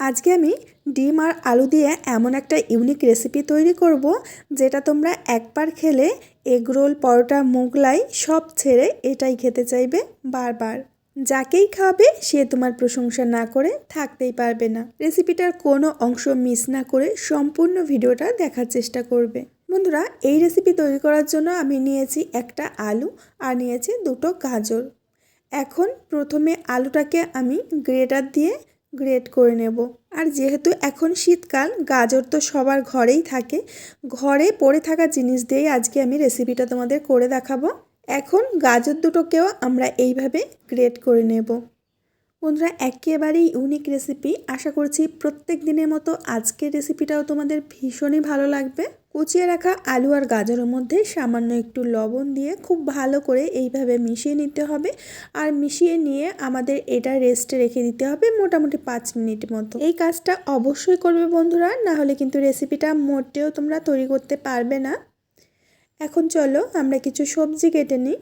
আজকে আমি ডিম আর আলু দিয়ে এমন একটা ইউনিক রেসিপি তৈরি করব, যেটা তোমরা একবার খেলে এগরোল পরোটা, মোগলাই সব ছেড়ে এটাই খেতে চাইবে বারবার। যাকেই খাবে, সে তোমার প্রশংসা না করে থাকতেই পারবে না। রেসিপিটার কোনো অংশ মিস না করে সম্পূর্ণ ভিডিওটা দেখার চেষ্টা করবে। বন্ধুরা, এই রেসিপি তৈরি করার জন্য আমি নিয়েছি একটা আলু আর নিয়েছি দুটো গাজর। এখন প্রথমে আলুটাকে আমি গ্রেটার দিয়ে গ্রেট করে নেব। আর যেহেতু এখন শীতকাল, গাজর তো সবার ঘরেই থাকে। ঘরে পড়ে থাকা জিনিস দিয়েই আজকে আমি রেসিপিটা তোমাদের করে দেখাবো। এখন গাজর দুটোকেও আমরা এইভাবে গ্রেট করে নেব। বন্ধুরা, একেবারেই ইউনিক রেসিপি আশা করছি প্রত্যেক দিনের মতো আজকের রেসিপিটাও তোমাদের ভীষণই ভালো লাগবে। কুচিয়ে রাখা আলু আর গাজরের মধ্যে সামান্য একটু লবণ দিয়ে খুব ভালো করে এইভাবে মিশিয়ে নিতে হবে। আর মিশিয়ে নিয়ে আমাদের এটা রেস্টে রেখে দিতে হবে মোটামুটি পাঁচ মিনিট মতো। এই কাজটা অবশ্যই করবে বন্ধুরা, না হলে কিন্তু রেসিপিটা মোটেও তোমরা তৈরি করতে পারবে না। এখন চলো আমরা কিছু সবজি কেটে নিই।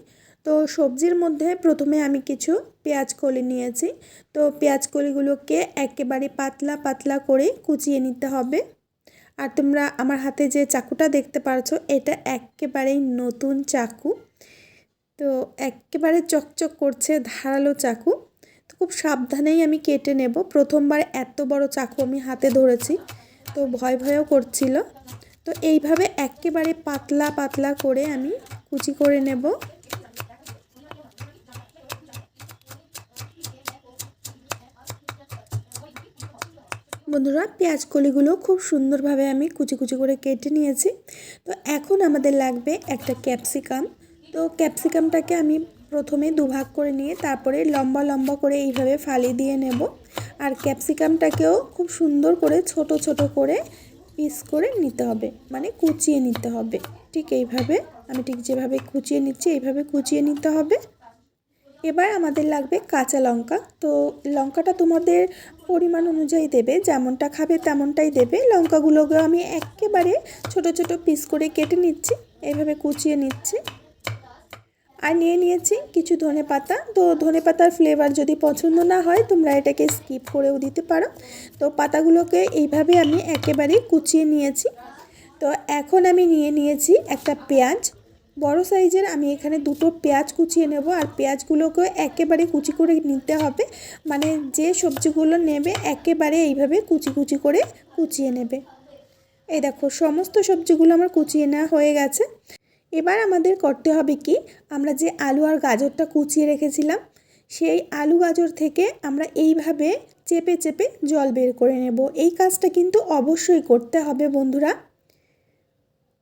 তো সবজির মধ্যে প্রথমে আমি কিছু পেঁয়াজ কলি নিয়েছি। তো পেঁয়াজ কলিগুলোকে একেবারে পাতলা পাতলা করে কুচিয়ে নিতে হবে। আর তোমরা আমার হাতে যে চাকুটা দেখতে পারছ, এটা একেবারেই নতুন চাকু। তো একেবারে চকচক করছে ধারালো চাকু। তো খুব সাবধানেই আমি কেটে নেব। প্রথমবার এত বড় চাকু আমি হাতে ধরেছি, তো ভয় ভয়ও করছিল। তো এইভাবে একেবারে পাতলা পাতলা করে আমি কুচি করে নেব। বন্ধুরা পেঁয়াজ কলিগুলো খুব সুন্দরভাবে আমি কুচি কুচি করে কেটে নিয়েছি। তো এখন আমাদের লাগবে একটা ক্যাপসিকাম। তো ক্যাপসিকামটাকে আমি প্রথমে দুভাগ করে নিয়ে তারপরে লম্বা লম্বা করে এইভাবে ফালি দিয়ে নেব। আর ক্যাপসিকামটাকেও খুব সুন্দর করে ছোট ছোট করে পিস করে নিতে হবে মানে কুচিয়ে নিতে হবে। ঠিক এইভাবে, আমি ঠিক যেভাবে কুচিয়ে নিচ্ছি, এইভাবে কুচিয়ে নিতে হবে। এবার আমাদের লাগবে কাঁচা লঙ্কা। তো লঙ্কাটা তোমাদের পরিমাণ অনুযায়ী দেবে, যেমনটা খাবে তেমনটাই দেবে। লঙ্কাগুলোকে আমি একেবারে ছোট ছোট পিস করে কেটে নিচ্ছি এইভাবে কুচিয়ে নিচ্ছি। আর নিয়ে নিয়েছি কিছু ধনে পাতা। তো ধনে পাতার ফ্লেভার যদি পছন্দ না হয়, তোমরা এটাকে স্কিপ করেও দিতে পারো। তো পাতাগুলোকে এইভাবে আমি একেবারেই কুচিয়ে নিয়েছি। তো এখন আমি নিয়ে নিয়েছি একটা পেঁয়াজ। বড় সাইজের আমি এখানে দুটো পেঁয়াজ কুচিয়ে নেব আর পেঁয়াজগুলোকে একেবারে কুচি করে নিতে হবে। মানে যে সবজিগুলো নেবে একেবারে এইভাবে কুচি কুচি করে কুচিয়ে নেবে। এই দেখো, সমস্ত সবজিগুলো আমার কুচিয়ে নেওয়া হয়ে গেছে। এবার আমাদের করতে হবে কি? আমরা যে আলু আর গাজরটা কুচিয়ে রেখেছিলাম, সেই আলু গাজর থেকে আমরা এইভাবে চেপে চেপে জল বের করে নেব। এই কাজটা কিন্তু অবশ্যই করতে হবে বন্ধুরা।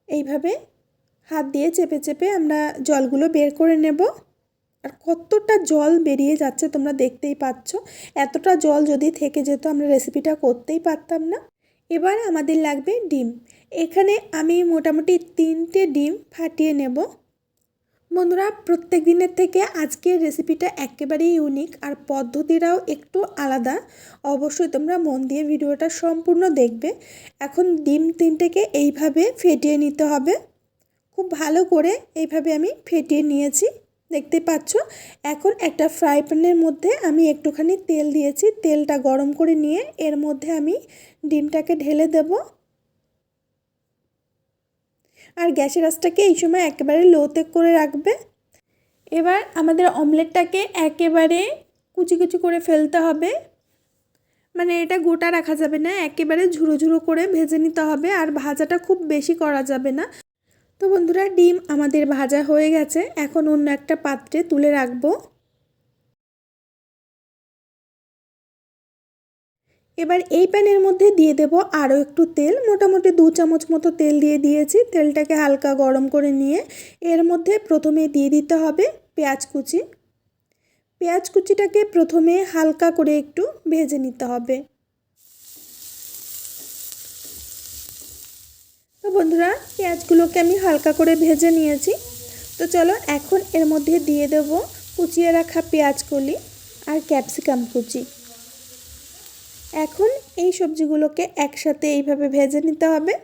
এইভাবে হাত দিয়ে চেপে চেপে আমরা জলগুলো বের করে নেব। আর কতটা জল বেরিয়ে যাচ্ছে তোমরা দেখতেই পাচ্ছ। এতটা জল যদি থেকে যেত আমরা রেসিপিটা করতেই পারতাম না। এবার আমাদের লাগবে ডিম। এখানে আমি মোটামুটি তিনটে ডিম ফাটিয়ে নেব। বন্ধুরা, প্রত্যেক দিনের থেকে আজকের রেসিপিটা একেবারেই ইউনিক আর পদ্ধতিটাও একটু আলাদা। অবশ্যই তোমরা মন দিয়ে ভিডিওটা সম্পূর্ণ দেখবে। এখন ডিম তিনটেকে এইভাবে ফেটিয়ে নিতে হবে। খুব ভালো করে এইভাবে আমি ফেটিয়ে নিয়েছি। দেখতে পাচ্ছ? এখন একটা ফ্রাই প্যানের মধ্যে আমি একটুখানি তেল দিয়েছি। তেলটা গরম করে নিয়ে এর মধ্যে আমি ডিমটাকে ঢেলে দেব। আর গ্যাসের আঁচটাকে এই সময় একেবারে লোতে করে রাখবে। এবার আমাদের অমলেটটাকে একেবারে কুচি কুচি করে ফেলতে হবে। মানে এটা গোটা রাখা যাবে না, একেবারে ঝুরো ঝুরো করে ভেজে নিতে হবে। আর ভাজাটা খুব বেশি করা যাবে না। তো বন্ধুরা, ডিম আমাদের ভাজা হয়ে গেছে। এখন অন্য একটা পাত্রে তুলে রাখব। এবার এই প্যানের মধ্যে দিয়ে দেব আরও একটু তেল। মোটামুটি দু চামচ মতো তেল দিয়ে দিয়েছি। তেলটাকে হালকা গরম করে নিয়ে এর মধ্যে প্রথমে দিয়ে দিতে হবে পেঁয়াজ কুচি। পেঁয়াজ কুচিটাকে প্রথমে হালকা করে একটু ভেজে নিতে হবে। বন্ধুরা, পেঁয়াজগুলোকে আমি হালকা করে ভেজে নিয়েছি। তো চলো এখন এর মধ্যে দিয়ে দেব কুচিয়ে রাখা পেঁয়াজকলি আর ক্যাপসিকাম কুচি। এখন এই সবজিগুলোকে একসাথে এইভাবে ভেজে নিতে হবে।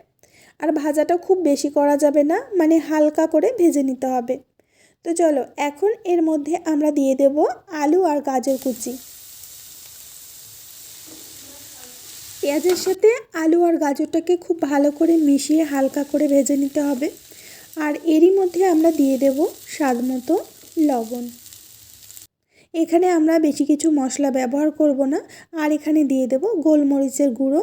আর ভাজাটা খুব বেশি করা যাবে না মানে হালকা করে ভেজে নিতে হবে। তো চলো এখন এর মধ্যে আমরা দিয়ে দেব আলু আর গাজর কুচি। পেঁয়াজের সাথে আলু আর গাজরটাকে খুব ভালো করে মিশিয়ে হালকা করে ভেজে নিতে হবে। আর এরই মধ্যে আমরা দিয়ে দেব স্বাদ মতো লবণ। এখানে আমরা বেশি কিছু মশলা ব্যবহার করব না। আর এখানে দিয়ে দেব গোলমরিচের গুঁড়ো।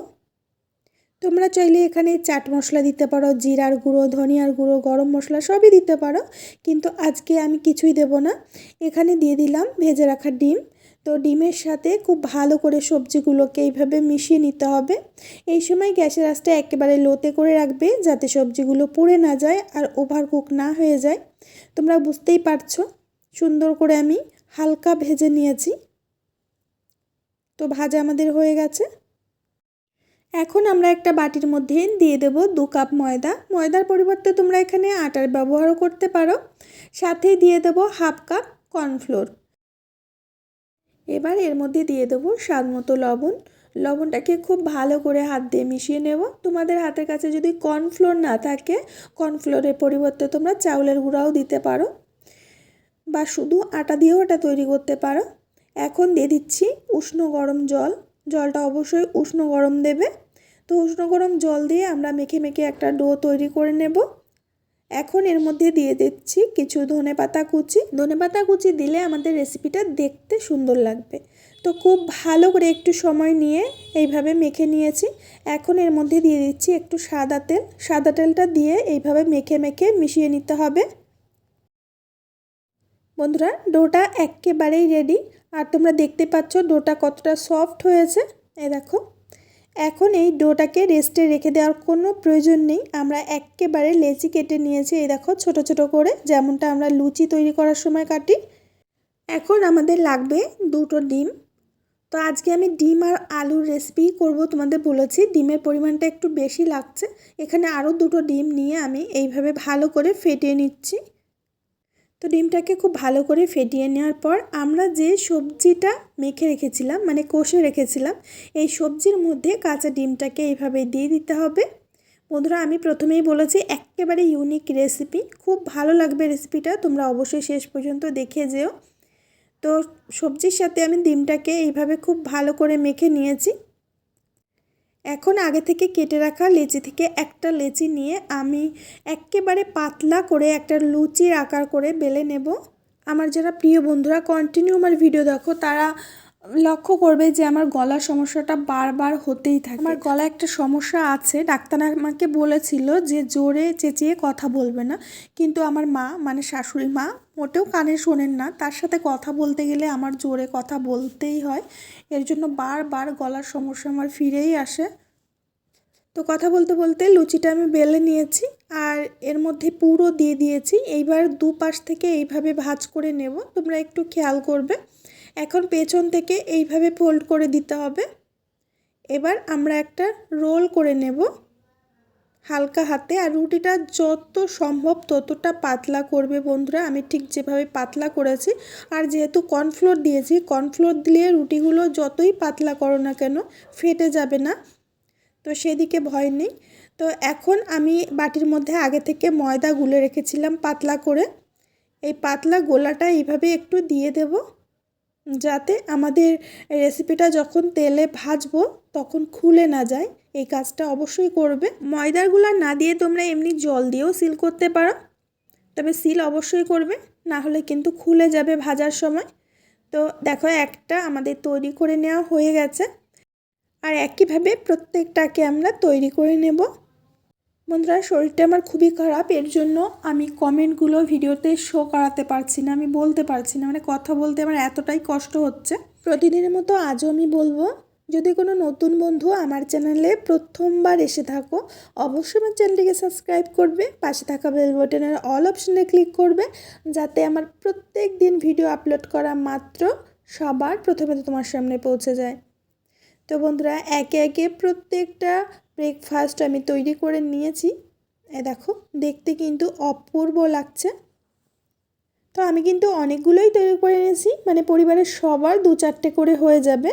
তোমরা চাইলে এখানে চাট মশলা দিতে পারো, জিরার গুঁড়ো, ধনিয়ার গুঁড়ো, গরম মশলা সবই দিতে পারো। কিন্তু আজকে আমি কিছুই দেব না। এখানে দিয়ে দিলাম ভেজে রাখা ডিম। তো ডিমের সাথে খুব ভালো করে সবজিগুলোকে এইভাবে মিশিয়ে নিতে হবে। এই সময় গ্যাসের আঁচটা একেবারে লোতে করে রাখবে যাতে সবজিগুলো পুড়ে না যায় আর ওভার কুক না হয়ে যায়। তোমরা বুঝতেই পারছ, সুন্দর করে আমি হালকা ভেজে নিয়েছি। তো ভাজা আমাদের হয়ে গেছে। এখন আমরা একটা বাটির মধ্যে দিয়ে দেব দু কাপ ময়দা। ময়দার পরিবর্তে তোমরা এখানে আটার ব্যবহারও করতে পারো। সাথে দিয়ে দেব হাফ কাপ কর্নফ্লোর। এবার এর মধ্যে দিয়ে দেবো স্বাদ মতো লবণ। লবণটাকে খুব ভালো করে হাত দিয়ে মিশিয়ে নেব। তোমাদের হাতের কাছে যদি কর্নফ্লোর না থাকে, কর্নফ্লোরের পরিবর্তে তোমরা চাউলের গুঁড়াও দিতে পারো বা শুধু আটা দিয়েও এটা তৈরি করতে পারো। এখন দিয়ে দিচ্ছি উষ্ণ গরম জল। জলটা অবশ্যই উষ্ণ গরম দেবে। তো উষ্ণ গরম জল দিয়ে আমরা মেখে মেখে একটা ডো তৈরি করে নেব। এখন এর মধ্যে দিয়ে দিচ্ছি কিছু ধনে পাতা কুচি। ধনে পাতা কুচি দিলে আমাদের রেসিপিটা দেখতে সুন্দর লাগবে। তো খুব ভালো করে একটু সময় নিয়ে এইভাবে মেখে নিয়েছি। এখন এর মধ্যে দিয়ে দিচ্ছি একটু সাদা তেল। সাদা তেলটা দিয়ে এইভাবে মেখে মেখে মিশিয়ে নিতে হবে। বন্ধুরা, ডোটা একেবারেই রেডি আর তোমরা দেখতে পাচ্ছ ডোটা কতটা সফট হয়েছে। এ দেখো। এখন এই ডোটাকে রেস্টে রেখে দেওয়ার কোনো প্রয়োজন নেই। আমরা একেবারে লেচি কেটে নিয়েছি, এই দেখো, ছোট ছোট করে, যেমনটা আমরা লুচি তৈরি করার সময় কাটি। এখন আমাদের লাগবে দুটো ডিম। তো আজকে আমি ডিম আর আলুর রেসিপি করব তোমাদের বলেছি, ডিমের পরিমাণটা একটু বেশি লাগছে। এখানে আরও দুটো ডিম নিয়ে আমি এইভাবে ভালো করে ফেটিয়ে নিচ্ছি। তো ডিমটাকে খুব ভালো করে ফেটিয়ে নেওয়ার পর আমরা যে সবজিটা মেখে রেখেছিলাম মানে কষে রেখেছিলাম, এই সবজির মধ্যে কাঁচা ডিমটাকে এইভাবে দিয়ে দিতে হবে। বন্ধুরা, আমি প্রথমেই বলেছি একেবারে ইউনিক রেসিপি খুব ভালো লাগবে রেসিপিটা তোমরা অবশ্যই শেষ পর্যন্ত দেখে যেও। তো সবজির সাথে আমি ডিমটাকে এইভাবে খুব ভালো করে মেখে নিয়েছি। এখন আগে থেকে কেটে রাখা লেচি থেকে একটা লেচি নিয়ে আমি একেবারে পাতলা করে একটা লুচির আকার করে বেলে নেব। আমার যারা প্রিয় বন্ধুরা কন্টিনিউ আমার ভিডিও দেখো, তারা লক্ষ্য করবে যে আমার গলার সমস্যাটা বারবার হতেই থাকে। আমার গলা একটা সমস্যা আছে, ডাক্তার আমাকে বলেছিল যে জোরে চেঁচিয়ে কথা বলবে না। কিন্তু আমার মা মানে শাশুড়ি মা মোটেও কানে শোনেন না। তার সাথে কথা বলতে গেলে আমার জোরে কথা বলতেই হয়। এর জন্য বারবার গলার সমস্যা আমার ফিরেই আসে। তো কথা বলতে বলতে লুচিটা আমি বেলে নিয়েছি আর এর মধ্যে পুরো দিয়ে দিয়েছি। এইবার দু পাশ থেকে এইভাবে ভাজ করে নেব। তোমরা একটু খেয়াল করবে। এখন পেছন থেকে এইভাবে ফোল্ড করে দিতে হবে। এবার আমরা একটা রোল করে নেব। হালকা হাতে আর রুটিটা যত সম্ভব ততটা পাতলা করবে বন্ধুরা। আমি ঠিক যেভাবে পাতলা করেছি আর যেহেতু কর্নফ্লোর দিয়েছি, কর্নফ্লোর দিলে রুটিগুলো যতই পাতলা করো না কেন ফেটে যাবে না। তো সেদিকে ভয় নেই। তো এখন আমি বাটির মধ্যে আগে থেকে ময়দা গুলে রেখেছিলাম পাতলা করে। এই পাতলা গোলাটা এইভাবে একটু দিয়ে দেব যাতে আমাদের রেসিপিটা যখন তেলে ভাজবো তখন খুলে না যায়। এই কাজটা অবশ্যই করবে। ময়দারগুলা না দিয়ে তোমরা এমনি জল দিয়েও সিল করতে পারো। তবে সিল অবশ্যই করবে, না হলে কিন্তু খুলে যাবে ভাজার সময়। তো দেখো একটা আমাদের তৈরি করে নেওয়া হয়ে গেছে। আর একইভাবে প্রত্যেকটাকে আমরা তৈরি করে নেব। বন্ধুরা, শরীরটা আমার খুবই খারাপ, এর জন্য আমি কমেন্টগুলো ভিডিওতে শো করাতে পারছি না, আমি বলতে পারছি না। মানে কথা বলতে আমার এতটাই কষ্ট হচ্ছে। প্রতিদিনের মতো আজও আমি বলব যদি কোনো নতুন বন্ধু আমার চ্যানেলে প্রথমবার এসে থাকো, অবশ্যই আমার চ্যানেলটিকে সাবস্ক্রাইব করবে, পাশে থাকা বেল বাটনের অল অপশনে ক্লিক করবে, যাতে আমার প্রত্যেক দিন ভিডিও আপলোড করা মাত্র সবার প্রথমে তো তোমার সামনে পৌঁছে যায়। তো বন্ধুরা, একে একে প্রত্যেকটা ব্রেকফাস্ট আমি তৈরি করে নিয়েছি। এ দেখো, দেখতে কিন্তু অপূর্ব লাগছে। তো আমি কিন্তু অনেকগুলোই তৈরি করে নিয়েছি মানে পরিবারের সবার দু চারটে করে হয়ে যাবে।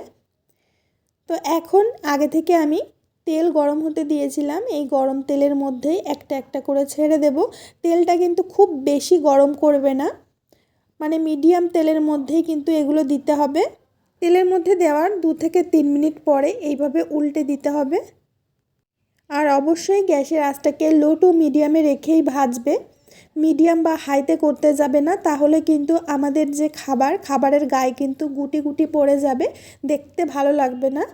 তো এখন আগে থেকে আমি তেল গরম হতে দিয়েছিলাম। এই গরম তেলের মধ্যেই একটা একটা করে ছেড়ে দেব। তেলটা কিন্তু খুব বেশি গরম করবে না। মানে মিডিয়াম তেলের মধ্যেই কিন্তু এগুলো দিতে হবে। তেলের মধ্যে দেওয়ার দু থেকে তিন মিনিট পরে এইভাবে উল্টে দিতে হবে। আর অবশ্যই গ্যাসের আঁচটাকে লো টু মিডিয়ামে রেখেই ভাজবে। মিডিয়াম বা হাইতে করতে যাবে না, তাহলে কিন্তু আমাদের যে খাবার, খাবারের গায়ে কিন্তু গুটি গুটি পড়ে যাবে, দেখতে ভালো লাগবে না।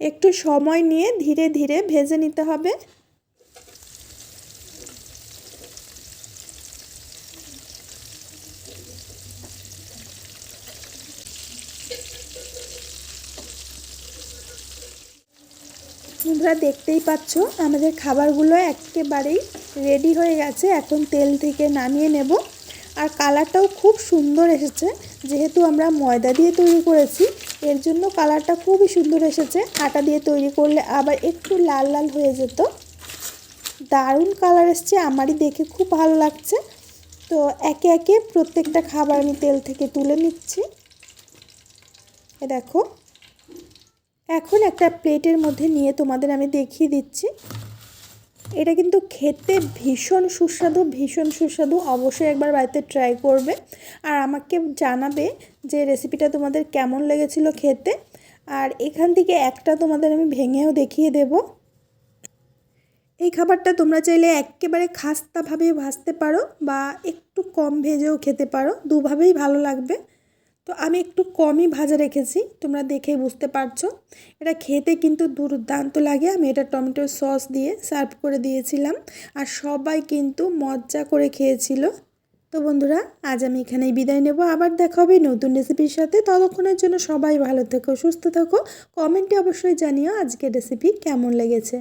একটু সময় নিয়ে ধীরে ধীরে ভেজে নিতে হবে। তোমরা দেখতেই পাচ্ছ আমাদের খাবারগুলো একেবারেই রেডি হয়ে গেছে, এখন তেল থেকে নামিয়ে নেব। আর কালারটাও খুব সুন্দর এসেছে, যেহেতু আমরা ময়দা দিয়ে তৈরি করেছি, এর জন্য কালারটা খুবই সুন্দর এসেছে। আটা দিয়ে তৈরি করলে আবার একটু লাল লাল হয়ে যেত। দারুণ কালার এসছে, আমারই দেখে খুব ভালো লাগছে। তো একে একে প্রত্যেকটা খাবার আমি তেল থেকে তুলে নিচ্ছি। এ দেখো, এখন একটা প্লেটের মধ্যে নিয়ে তোমাদের আমি দেখিয়ে দিচ্ছি। এটা কিন্তু খেতে ভীষণ সুস্বাদু ভীষণ সুস্বাদু। অবশ্যই একবার বাড়িতে ট্রাই করবে। আর আমাকে জানাবে যে রেসিপিটা তোমাদের কেমন লেগেছিল খেতে। আর এখান থেকে একটা তোমাদের আমি ভেঙেও দেখিয়ে দেব। এই খাবারটা তোমরা চাইলে একেবারে খাস্তাভাবে ভাজতে পারো বা একটু কম ভেজেও খেতে পারো। দুভাবেই ভালো লাগবে। তো আমি একটু কমই ভাজা রেখেছি, তোমরা দেখেই বুঝতে পারছ। এটা খেতে কিন্তু দুর্দান্ত লাগে, আমি এটা টমেটোর সস দিয়ে সার্ভ করে দিয়েছিলাম আর সবাই কিন্তু মজা করে খেয়েছিল। তো বন্ধুরা, আজ আমি এখানেই বিদায় নেব, আবার দেখা হবে নতুন রেসিপির সাথে। ততক্ষণের জন্য সবাই ভালো থেকো, সুস্থ থাকো। কমেন্টে অবশ্যই জানিও আজকের রেসিপি কেমন লেগেছে।